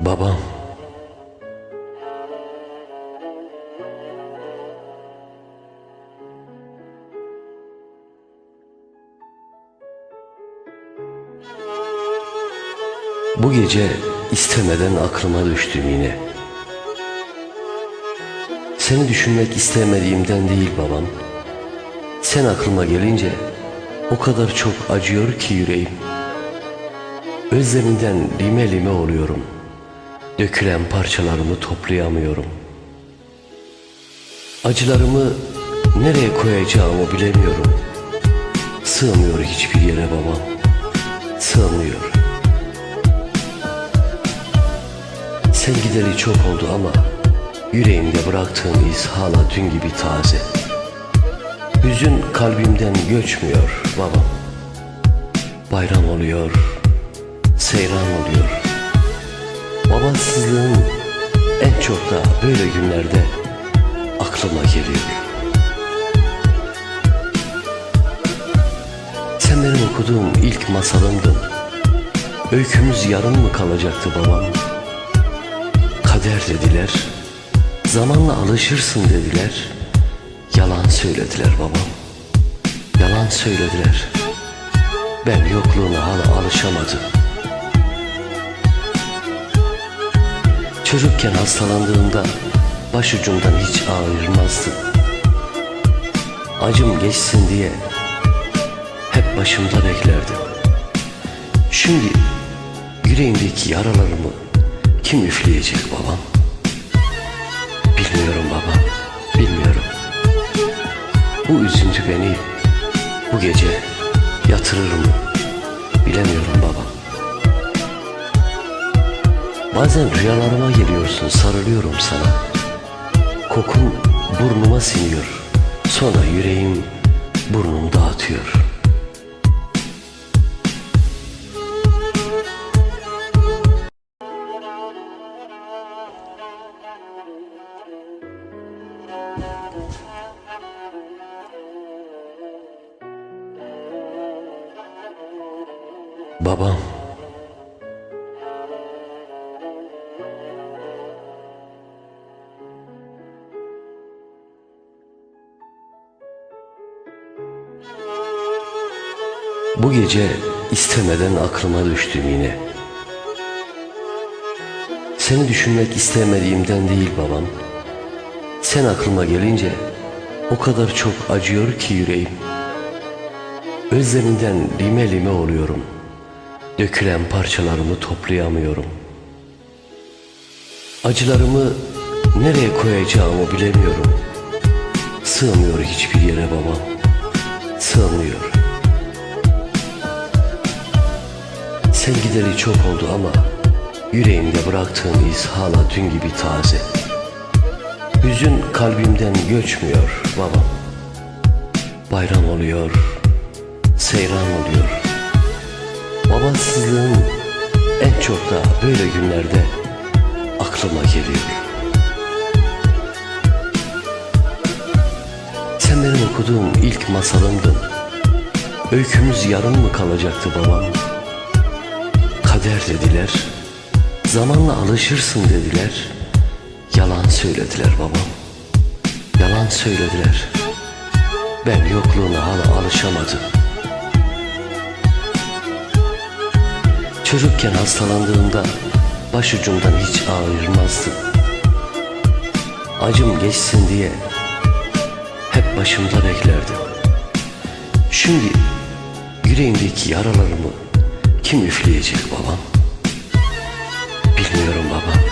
Babam. Bu gece istemeden aklıma düştüm yine. Seni düşünmek istemediğimden değil babam. Sen aklıma gelince o kadar çok acıyor ki yüreğim. Özleminden lime lime oluyorum. Dökülen parçalarımı toplayamıyorum. Acılarımı nereye koyacağımı bilemiyorum. Sığmıyor hiçbir yere babam. Sığmıyor. Sen gideri çok oldu ama yüreğimde bıraktığın iz hala dün gibi taze. Hüzün kalbimden göçmüyor babam. Bayram oluyor, seyran oluyor. Babasızlığın en çok da böyle günlerde aklıma geliyor. Sen benim okuduğum ilk masalımdın. Öykümüz yarım mı kalacaktı babam? Kader dediler. Zamanla alışırsın dediler. Yalan söylediler babam. Yalan söylediler. Ben yokluğuna hala alışamadım. Çocukken hastalandığımda başucumdan hiç ayırmazdı. Acım geçsin diye hep başımda beklerdim. Şimdi yüreğimdeki yaralarımı kim üfleyecek babam? Beni bu gece yatırır mı? Bilemiyorum babam. Bazen rüyalarıma geliyorsun, sarılıyorum sana. Kokun burnuma siniyor. Sonra yüreğim burnumda atıyor. Babam. Bu gece istemeden aklıma düştüm yine. Seni düşünmek istemediğimden değil babam. Sen aklıma gelince o kadar çok acıyor ki yüreğim. Özleminden lime lime oluyorum. Dökülen parçalarımı toplayamıyorum. Acılarımı nereye koyacağımı bilemiyorum. Sığmıyor hiçbir yere babam. Sığmıyor. Sen gideri çok oldu ama yüreğimde bıraktığın iz hala dün gibi taze. Hüzün kalbimden göçmüyor babam. Bayram oluyor, seyran oluyor. Babasızlığın en çok da böyle günlerde aklıma geliyor. Sen benim okuduğum ilk masalımdın. Öykümüz yarım mı kalacaktı babam? Kader dediler. Zamanla alışırsın dediler. Yalan söylediler babam. Yalan söylediler. Ben yokluğuna hala alışamadım. Çocukken hastalandığımda başucumdan hiç ayırmazdı. Acım geçsin diye hep başımda beklerdim. Şimdi yüreğimdeki yaralarımı kim üfleyecek babam? Bilmiyorum babam.